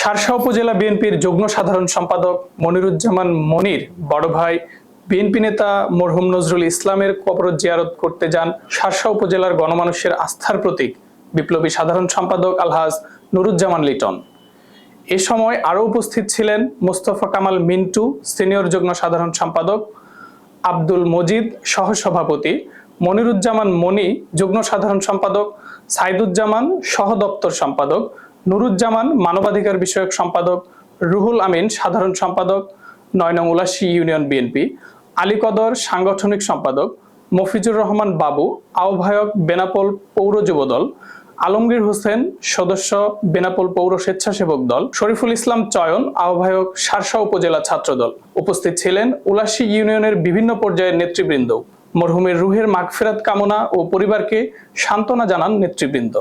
সারসা উপজেলা বিএনপির যুগ্ম সাধারণ সম্পাদক মনিরুজ্জামান মনির, বড় ভাই বিএনপি নেতা মরহুম নজরুল ইসলামের কবর জিয়ারত করতে যান সারসা উপজেলার গণমানুষের আস্থার প্রতীক বিপ্লবী সাধারণ সম্পাদক আলহাজ নুরুজ্জামান লিটন। এ সময় আরও উপস্থিত ছিলেন মোস্তফা কামাল মিন্টু, সিনিয়র যুগ্ম সাধারণ সম্পাদক আব্দুল মজিদ, সহসভাপতি মনিরুজ্জামান মনি, যুগ্ম সাধারণ সম্পাদক, সাইদুজ্জামান সহ দপ্তর সম্পাদক, নুরুজ্জামান মানবাধিকার বিষয়ক সম্পাদক, রুহুল আমিন সাধারণ সম্পাদক নয় নং উলাসী ইউনিয়ন বিএনপি, আলী কদর সাংগঠনিক সম্পাদক, মফিজুর রহমান বাবু, আহ্বায়ক বেনাপোল পৌর যুবদল, আলমগীর হোসেন সদস্য বেনাপোল পৌর স্বেচ্ছাসেবক দল, শরীফুল ইসলাম চয়ন, আহ্বায়ক সারসা উপজেলা ছাত্রদল। উপস্থিত ছিলেন উলাসী ইউনিয়নের বিভিন্ন পর্যায়ের নেতৃবৃন্দ। মরহুমের রুহের মাগফেরাত কামনা ও পরিবারকে সান্ত্বনা জানান নেতৃবৃন্দ।